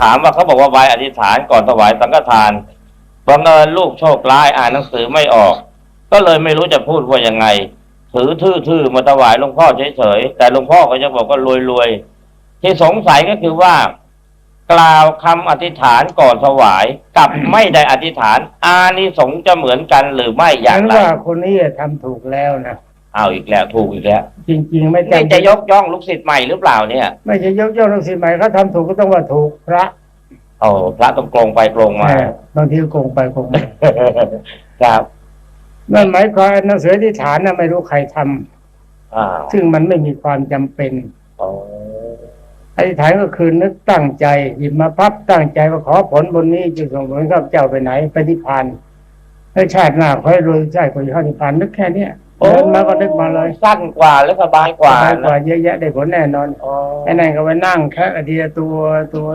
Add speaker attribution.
Speaker 1: ถามว่าเขาบอกว่าใบอธิษฐานก่อนถวายสังฆทานบังเอิญลูกโชคร้ายอ่านหนังสือไม่ออก ก็เลยไม่รู้จะพูดว่ายังไง ถือทื่อๆมาถวายหลวงพ่อเฉยๆแต่หลวงพ่อก็จะบอกว่ารวยๆที่สงสัยก็คือว่า กล่าวคำอธิษฐานก่อนถวายกับไม่ได้อธิษฐาน อานิสงส์จะเหมือนกันหรือไม่อย่างไรฉัน
Speaker 2: ว่าคนนี้ทำถูกแล้วนะ
Speaker 1: เอาอีกแล้วถูกอีกแล้ว
Speaker 2: จริง ๆ ไม่
Speaker 1: นี่
Speaker 2: จำ
Speaker 1: จะยกย่องลูกศิษย์ใหม่หรือเปล่าเนี่ย
Speaker 2: ไม่ใช่ยกย่องลูกศิษย์ใหม่เขาทำถูกก็ต้องว่าถูกพระ
Speaker 1: โอ้พระต้องโกรงไปโกรงมา
Speaker 2: เออบางทีก็โกงไปโกงมา
Speaker 1: ครับ
Speaker 2: นั่นหมายความหนังสือที่ฐานน่ะไม่รู้ใครทำ
Speaker 1: อ้าว
Speaker 2: ซึ่งมันไม่มีความจำเป็น
Speaker 1: โอ้
Speaker 2: อธิษฐานก็คือนึกตั้งใจหยิบมาพับตั้งใจว่าขอผลบนนี้จะส่งผลข้าพเจ้าไปไหนไปนิพพานให้ชาติหน้าขอให้รวยใช่คนเข้านิพพานนึกแค่เนี้ย เดินมาก็นึกมาเลย
Speaker 1: สั้นกว่าและสบายกว่า
Speaker 2: สบายกว่า
Speaker 1: นะ
Speaker 2: เยอะแยะได้ผลแน่นอน
Speaker 1: อ๋อ
Speaker 2: ไอ้นั่นก็ไปนั่งแค่ทีละตัวตัว